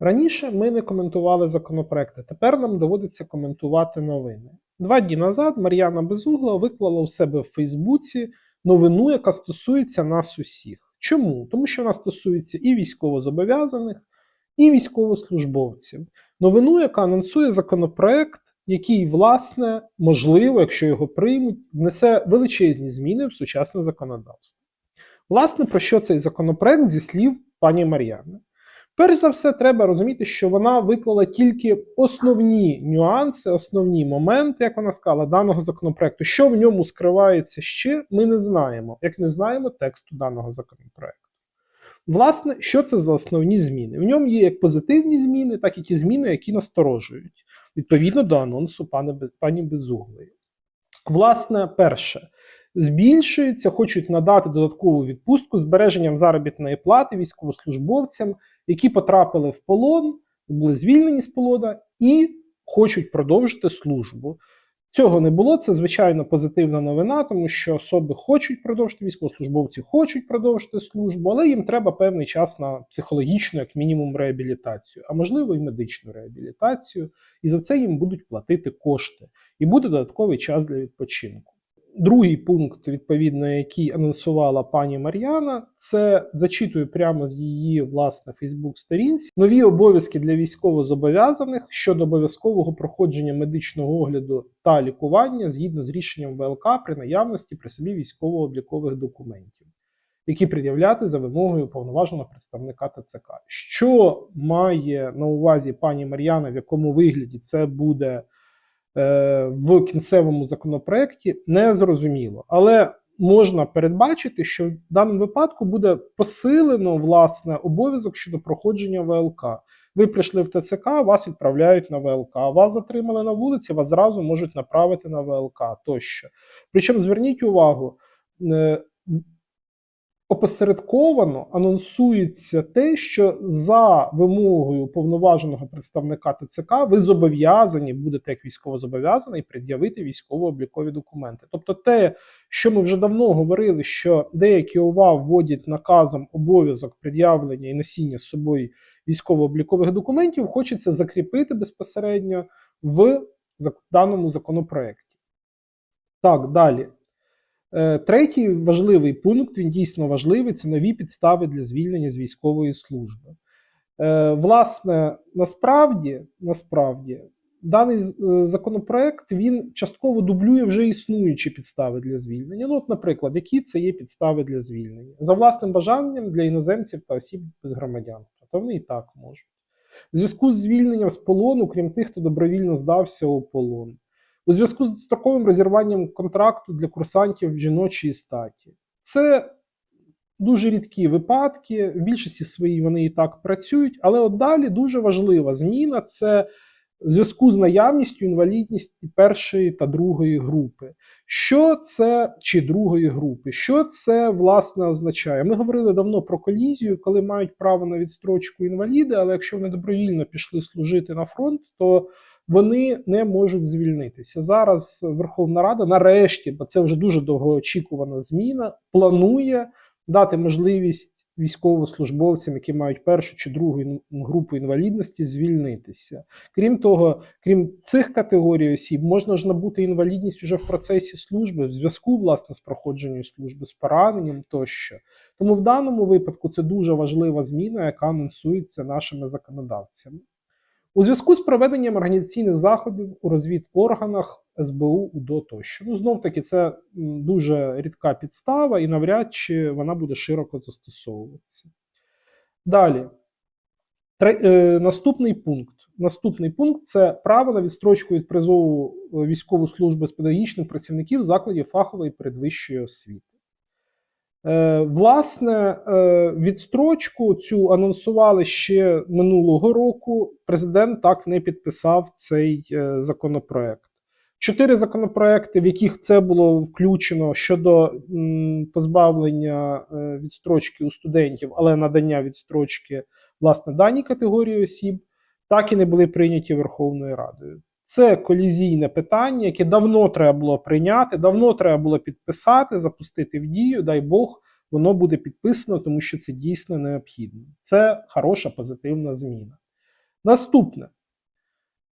Раніше ми не коментували законопроекти, тепер нам доводиться коментувати новини. Два дні назад Мар'яна Безугла виклала у себе в Фейсбуці новину, яка стосується нас усіх. Чому? Тому що вона стосується і військовозобов'язаних, і військовослужбовців. Новину, яка анонсує законопроект, який, власне, можливо, якщо його приймуть, внесе величезні зміни в сучасне законодавство. Власне, про що цей законопроект зі слів пані Мар'яни? Перш за все, треба розуміти, що вона виклала тільки основні нюанси, основні моменти, як вона сказала, даного законопроекту. Що в ньому скривається ще, ми не знаємо, як не знаємо тексту даного законопроекту. Власне, що це за основні зміни? В ньому є як позитивні зміни, так і ті зміни, які насторожують, відповідно до анонсу пани, пані Безуглої. Власне, перше. Збільшується, хочуть надати додаткову відпустку збереженням заробітної плати військовослужбовцям, які потрапили в полон, були звільнені з полона і хочуть продовжити службу. Цього не було. Це звичайно позитивна новина, тому що особи хочуть продовжити військовослужбовці, хочуть продовжити службу, але їм треба певний час на психологічну, як мінімум, реабілітацію, а можливо і медичну реабілітацію. І за це їм будуть платити кошти, і буде додатковий час для відпочинку. Другий пункт, відповідно, який анонсувала пані Мар'яна, це зачитую прямо з її власне Фейсбук-сторінці нові обов'язки для військовозобов'язаних щодо обов'язкового проходження медичного огляду та лікування згідно з рішенням ВЛК при наявності при собі військово-облікових документів, які пред'являти за вимогою повноваженого представника ТЦК. Що має на увазі пані Мар'яна, в якому вигляді це буде? Е, в кінцевому законопроекті не зрозуміло. Але можна передбачити, що в даному випадку буде посилено власне обов'язок щодо проходження ВЛК. Ви прийшли в ТЦК, вас відправляють на ВЛК. Вас затримали на вулиці, вас зразу можуть направити на ВЛК тощо. Причому зверніть увагу. Опосередковано анонсується те, що за вимогою повноваженого представника ТЦК ви зобов'язані будете як військовозобов'язаний пред'явити військово-облікові документи. Тобто, те, що ми вже давно говорили, що деякі ОВА вводять наказом обов'язок пред'явлення і носіння з собою військово-облікових документів, хочеться закріпити безпосередньо в даному законопроекті. Так, далі. Е, третій важливий пункт, він дійсно важливий, це нові підстави для звільнення з військової служби. Е, власне, насправді, насправді, даний е, законопроект він частково дублює вже існуючі підстави для звільнення. Ну, от, наприклад, які це є підстави для звільнення? За власним бажанням для іноземців та осіб без громадянства, то вони і так можуть. У зв'язку з звільненням з полону, крім тих, хто добровільно здався у полон у зв'язку з строковим розірванням контракту для курсантів жіночої статі. Це дуже рідкі випадки, в більшості своїй вони і так працюють, але от далі дуже важлива зміна це в зв'язку з наявністю інвалідності першої та другої групи. Що це чи другої групи? Що це власне означає? Ми говорили давно про колізію, коли мають право на відстрочку інваліди, але якщо вони добровільно пішли служити на фронт, то вони не можуть звільнитися. Зараз Верховна Рада, нарешті, бо це вже дуже довгоочікувана зміна, планує дати можливість військовослужбовцям, які мають першу чи другу групу інвалідності, звільнитися. Крім того, крім цих категорій осіб, можна ж набути інвалідність уже в процесі служби, в зв'язку власне з проходженням служби, з пораненням тощо. Тому в даному випадку це дуже важлива зміна, яка анонсується нашими законодавцями. У зв'язку з проведенням організаційних заходів у розвідорганах СБУ УДО тощо. Ну, знов таки, це дуже рідка підстава, і навряд чи вона буде широко застосовуватися. Далі, Тре, е, наступний пункт. Наступний пункт це право на відстрочку від призову е, військову служби з педагогічних працівників закладів фахової передвищої освіти. Е, власне, е, відстрочку цю анонсували ще минулого року. Президент так не підписав цей е, законопроект. Чотири законопроекти, в яких це було включено щодо позбавлення відстрочки у студентів, але надання відстрочки власне даній категорії осіб, так і не були прийняті Верховною Радою. Це колізійне питання, яке давно треба було прийняти, давно треба було підписати, запустити в дію. Дай Бог, воно буде підписано, тому що це дійсно необхідно. Це хороша позитивна зміна. Наступне.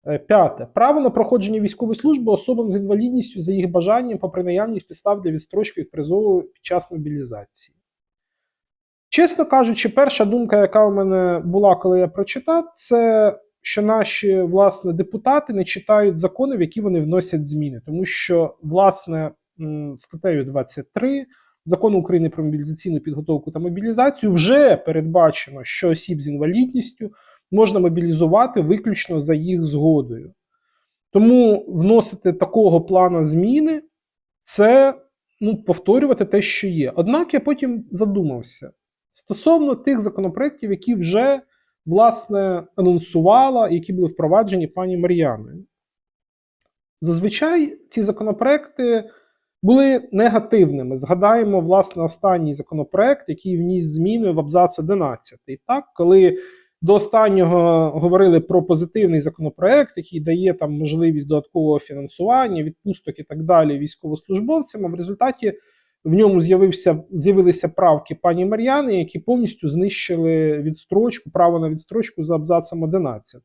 Е, П'яте. Право на проходження військової служби особам з інвалідністю за їх бажанням попри наявність підстав для відстрочки від призову під час мобілізації. Чесно кажучи, перша думка, яка у мене була, коли я прочитав, це що наші власне депутати не читають закони, в які вони вносять зміни, тому що власне статтею 23 закону України про мобілізаційну підготовку та мобілізацію вже передбачено, що осіб з інвалідністю можна мобілізувати виключно за їх згодою. Тому вносити такого плану зміни це ну, повторювати те, що є. Однак я потім задумався стосовно тих законопроєктів, які вже власне анонсувала, які були впроваджені пані Мар'яною. Зазвичай ці законопроекти були негативними. Згадаємо, власне, останній законопроект, який вніс зміни в абзац 11. Так, коли до останнього говорили про позитивний законопроект, який дає там можливість додаткового фінансування, відпусток і так далі військовослужбовцям. А в результаті в ньому з'явився з'явилися правки пані Мар'яни, які повністю знищили відстрочку, право на відстрочку за абзацом 11.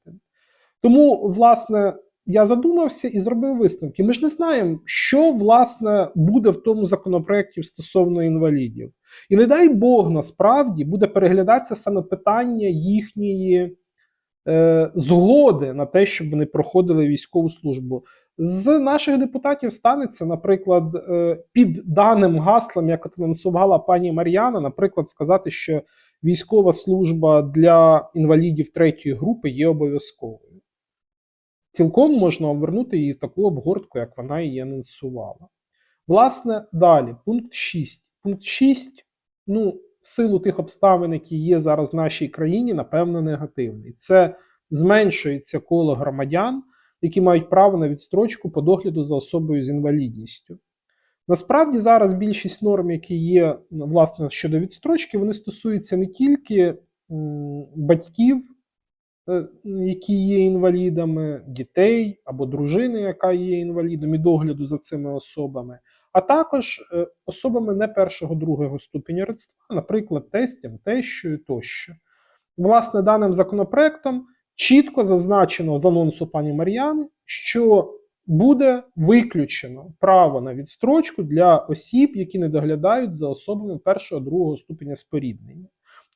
Тому, власне, я задумався і зробив висновки. Ми ж не знаємо, що власне буде в тому законопроекті стосовно інвалідів. І не дай Бог, насправді буде переглядатися саме питання їхньої е, згоди на те, щоб вони проходили військову службу. З наших депутатів станеться, наприклад, е, під даним гаслом, як анонсувала пані Мар'яна, наприклад, сказати, що військова служба для інвалідів третьої групи є обов'язковою. Цілком можна обернути її в таку обгортку, як вона її анонсувала. Власне, далі, пункт 6. Пункт 6, ну, в силу тих обставин, які є зараз в нашій країні, напевно, негативний. Це зменшується коло громадян, які мають право на відстрочку по догляду за особою з інвалідністю. Насправді, зараз більшість норм, які є власне щодо відстрочки, вони стосуються не тільки батьків, які є інвалідами, дітей або дружини, яка є інвалідом, і догляду за цими особами, а також е, особами не першого другого ступеня родства, наприклад, тестям, тещою тощо. Власне, даним законопроектом чітко зазначено з анонсу пані Мар'яни, що буде виключено право на відстрочку для осіб, які не доглядають за особами першого другого ступеня споріднення.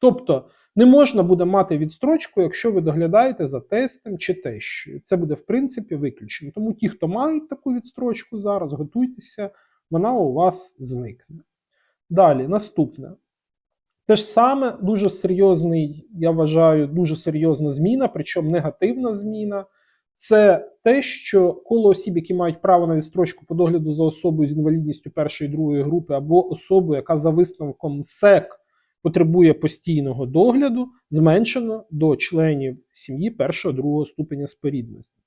Тобто не можна буде мати відстрочку, якщо ви доглядаєте за тестом чи тещою. Це буде в принципі виключено. Тому ті, хто мають таку відстрочку зараз, готуйтеся, вона у вас зникне. Далі, наступне. Те ж саме дуже серйозний, я вважаю, дуже серйозна зміна, причому негативна зміна. Це те, що коло осіб, які мають право на відстрочку по догляду за особою з інвалідністю першої і другої групи, або особою, яка за висновком СЕК потребує постійного догляду, зменшено до членів сім'ї першого другого ступеня спорідності.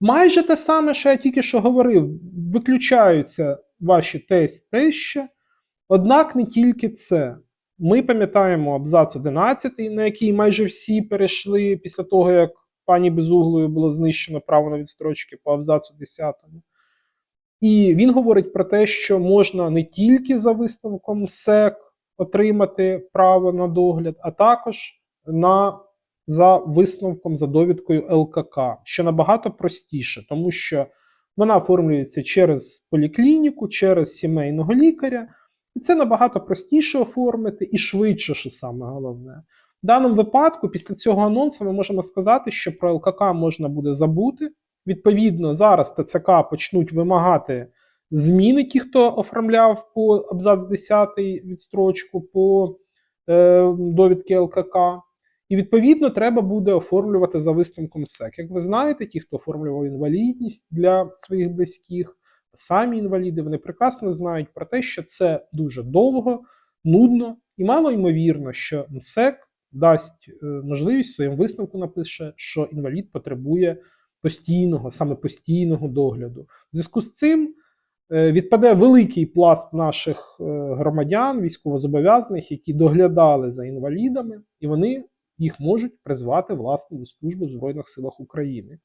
Майже те саме, що я тільки що говорив, виключаються ваші тесть теща, однак не тільки це. Ми пам'ятаємо абзац 11, на який майже всі перейшли після того, як пані Безуглою було знищено право на відстрочки по абзацу 10. І він говорить про те, що можна не тільки за висновком СЕК отримати право на догляд, а також на, за висновком за довідкою ЛКК, що набагато простіше, тому що вона оформлюється через поліклініку, через сімейного лікаря. І це набагато простіше оформити і швидше, що саме головне. В даному випадку, після цього анонсу, ми можемо сказати, що про ЛКК можна буде забути. Відповідно, зараз ТЦК почнуть вимагати зміни, ті, хто оформляв по абзац 10 відстрочку по е, довідки ЛКК. І відповідно треба буде оформлювати за висновком СЕК. Як ви знаєте, ті, хто оформлював інвалідність для своїх близьких, самі інваліди, вони прекрасно знають про те, що це дуже довго, нудно і мало ймовірно, що МСЕК дасть е, можливість своїм висновку напише, що інвалід потребує постійного, саме постійного догляду. В зв'язку з цим відпаде великий пласт наших е, громадян, військовозобов'язаних, які доглядали за інвалідами, і вони їх можуть призвати власне до служби в Збройних силах України.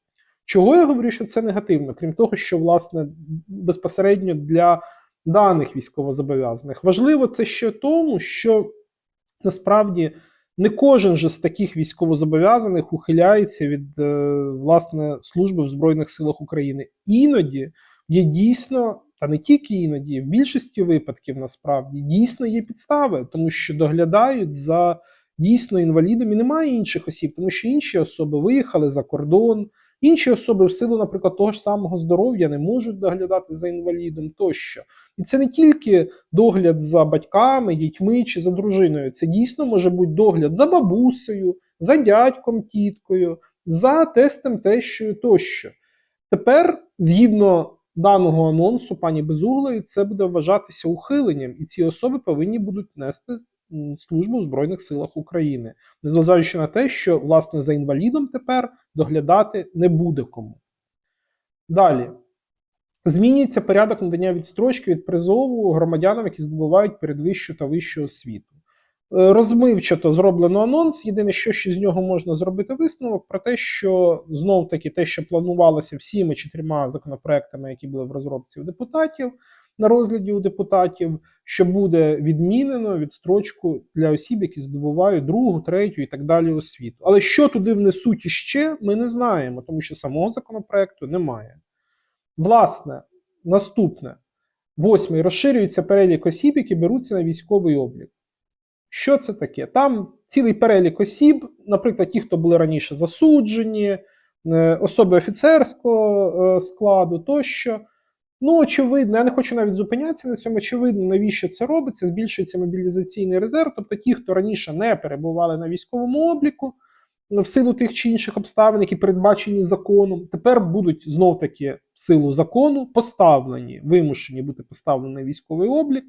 Чого я говорю, що це негативно, крім того, що власне безпосередньо для даних військовозобов'язаних важливо це ще тому, що насправді Не кожен же з таких військовозобов'язаних ухиляється від е, власне служби в Збройних силах України. Іноді є дійсно, та не тільки іноді, в більшості випадків насправді дійсно є підстави, тому що доглядають за дійсно інвалідом і немає інших осіб, тому що інші особи виїхали за кордон. Інші особи, в силу, наприклад, того ж самого здоров'я не можуть доглядати за інвалідом тощо. І це не тільки догляд за батьками, дітьми чи за дружиною. Це дійсно може бути догляд за бабусею, за дядьком, тіткою, за тестем тещою тощо. Тепер, згідно даного анонсу пані Безуглої, це буде вважатися ухиленням, і ці особи повинні будуть нести службу в Збройних силах України, незважаючи на те, що власне за інвалідом тепер доглядати не буде кому. Далі. Змінюється порядок надання відстрочки від призову громадянам, які здобувають передвищу та вищу освіту. Е, Розмивчато зроблено анонс. Єдине, що ще з нього можна зробити висновок про те, що знов таки те, що планувалося всіми чотирма законопроектами, які були в розробці у депутатів на розгляді у депутатів, що буде відмінено відстрочку для осіб, які здобувають другу, третю і так далі освіту. Але що туди внесуть іще, ми не знаємо, тому що самого законопроекту немає. Власне, наступне. Восьмий розширюється перелік осіб, які беруться на військовий облік. Що це таке? Там цілий перелік осіб, наприклад, ті, хто були раніше засуджені, е, особи офіцерського е, складу тощо. Ну, очевидно, я не хочу навіть зупинятися на цьому. Очевидно, навіщо це робиться? Збільшується мобілізаційний резерв. Тобто ті, хто раніше не перебували на військовому обліку, ну, в силу тих чи інших обставин, які передбачені законом, тепер будуть знов таки в силу закону поставлені, вимушені бути поставлені на військовий облік.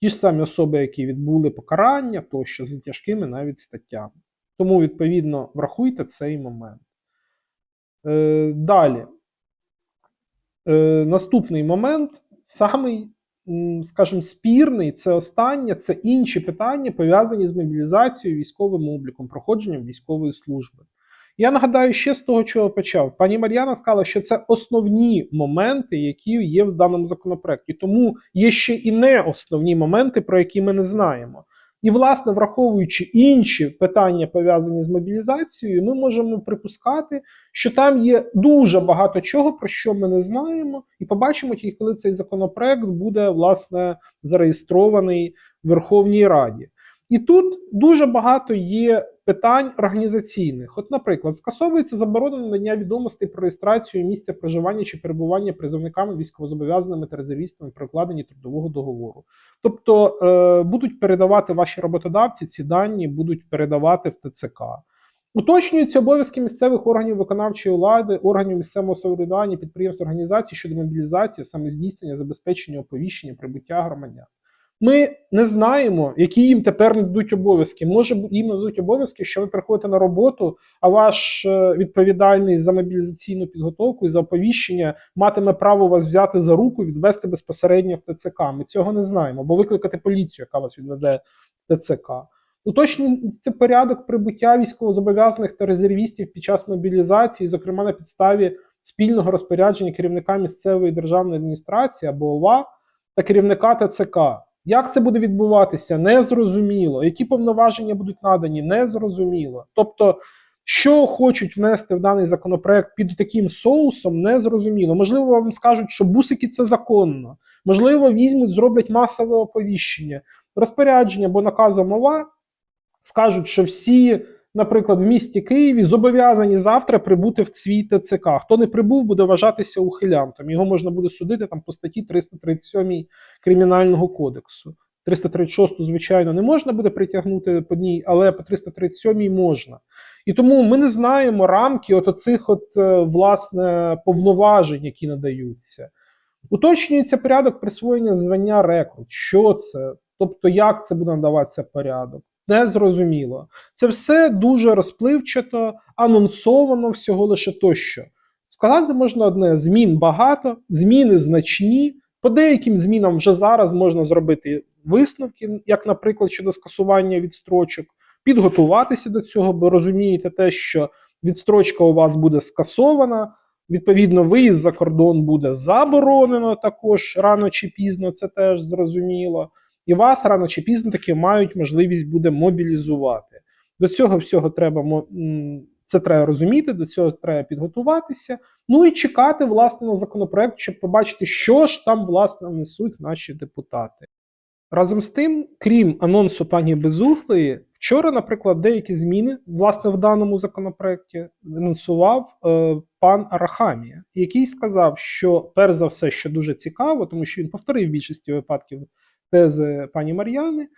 Ті ж самі особи, які відбули покарання, тощо з тяжкими навіть статтями. Тому, відповідно, врахуйте цей момент. Е, далі. Е, наступний момент, самий, скажімо, спірний, це останнє, це інші питання, пов'язані з мобілізацією, військовим обліком, проходженням військової служби. Я нагадаю ще з того, чого почав. Пані Мар'яна сказала, що це основні моменти, які є в даному законопроекті. Тому є ще і не основні моменти, про які ми не знаємо. І, власне, враховуючи інші питання, пов'язані з мобілізацією, ми можемо припускати, що там є дуже багато чого, про що ми не знаємо, і побачимо тільки, коли цей законопроект буде власне зареєстрований в Верховній Раді. І тут дуже багато є питань організаційних. От, наприклад, скасовується заборона надання відомостей про реєстрацію місця проживання чи перебування призовниками військовозобов'язаними та резервістами при укладенні трудового договору. Тобто е, будуть передавати ваші роботодавці ці дані, будуть передавати в ТЦК. Уточнюються обов'язки місцевих органів виконавчої влади, органів місцевого самоврядування, підприємств організацій щодо мобілізації, саме здійснення, забезпечення оповіщення, прибуття громадян. Ми не знаємо, які їм тепер нададуть обов'язки. Може, їм нададуть обов'язки, що ви приходите на роботу, а ваш е, відповідальний за мобілізаційну підготовку і за оповіщення матиме право вас взяти за руку, відвести безпосередньо в ТЦК. Ми цього не знаємо, або викликати поліцію, яка вас відведе в ТЦК. Уточнюється порядок прибуття військовозобов'язаних та резервістів під час мобілізації, зокрема на підставі спільного розпорядження керівника місцевої державної адміністрації або ОВА та керівника ТЦК. Як це буде відбуватися, незрозуміло. Які повноваження будуть надані, незрозуміло. Тобто, що хочуть внести в даний законопроект під таким соусом, незрозуміло. Можливо, вам скажуть, що бусики це законно. Можливо, візьмуть, зроблять масове оповіщення, розпорядження бо наказом мова, скажуть, що всі, наприклад, в місті Києві зобов'язані завтра прибути в свій ТЦК. Хто не прибув, буде вважатися ухилянтом. Його можна буде судити там по статті 337 Кримінального кодексу. 336, звичайно, не можна буде притягнути по ній, але по 337 можна. І тому ми не знаємо рамки от оцих от, е, власне, повноважень, які надаються. Уточнюється порядок присвоєння звання рекрут. Що це? Тобто, як це буде надаватися порядок? Незрозуміло. Це все дуже розпливчато, анонсовано всього лише тощо. Сказати можна одне: змін багато, зміни значні. По деяким змінам вже зараз можна зробити висновки, як, наприклад, щодо скасування відстрочок, підготуватися до цього, бо розумієте те, що відстрочка у вас буде скасована. Відповідно, виїзд за кордон буде заборонено також рано чи пізно, це теж зрозуміло. І вас рано чи пізно таки мають можливість буде мобілізувати. До цього всього треба це треба розуміти, до цього треба підготуватися. Ну і чекати власне на законопроект, щоб побачити, що ж там власне внесуть наші депутати. Разом з тим, крім анонсу пані Безуглої, вчора, наприклад, деякі зміни власне в даному законопроекті анонсував е, пан Арахамія, який сказав, що перш за все, що дуже цікаво, тому що він повторив більшості випадків тези пані Мар'яни,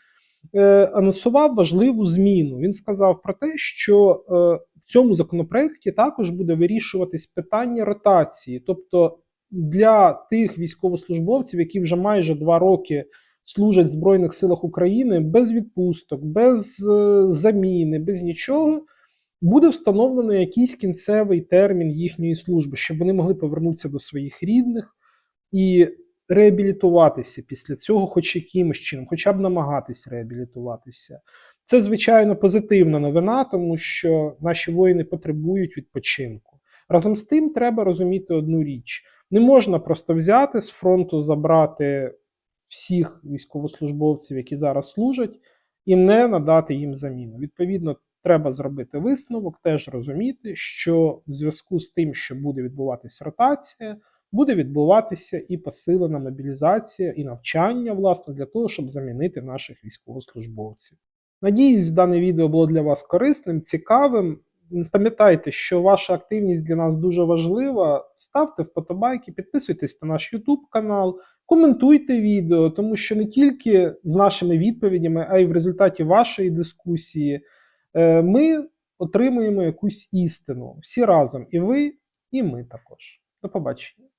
е, анонсував важливу зміну. Він сказав про те, що е, в цьому законопроекті також буде вирішуватись питання ротації, тобто для тих військовослужбовців, які вже майже два роки служать в Збройних силах України без відпусток, без е, заміни, без нічого. Буде встановлено якийсь кінцевий термін їхньої служби, щоб вони могли повернутися до своїх рідних і реабілітуватися після цього, хоч якимось чином, хоча б намагатись реабілітуватися. Це звичайно позитивна новина, тому що наші воїни потребують відпочинку. Разом з тим, треба розуміти одну річ: не можна просто взяти з фронту, забрати всіх військовослужбовців, які зараз служать, і не надати їм заміну. Відповідно, треба зробити висновок, теж розуміти, що в зв'язку з тим, що буде відбуватися ротація, буде відбуватися і посилена мобілізація, і навчання, власне, для того, щоб замінити наших військовослужбовців. Надіюсь, дане відео було для вас корисним, цікавим. Пам'ятайте, що ваша активність для нас дуже важлива. Ставте вподобайки, підписуйтесь на наш YouTube канал, коментуйте відео, тому що не тільки з нашими відповідями, а й в результаті вашої дискусії е, ми отримуємо якусь істину всі разом, і ви, і ми також. До побачення.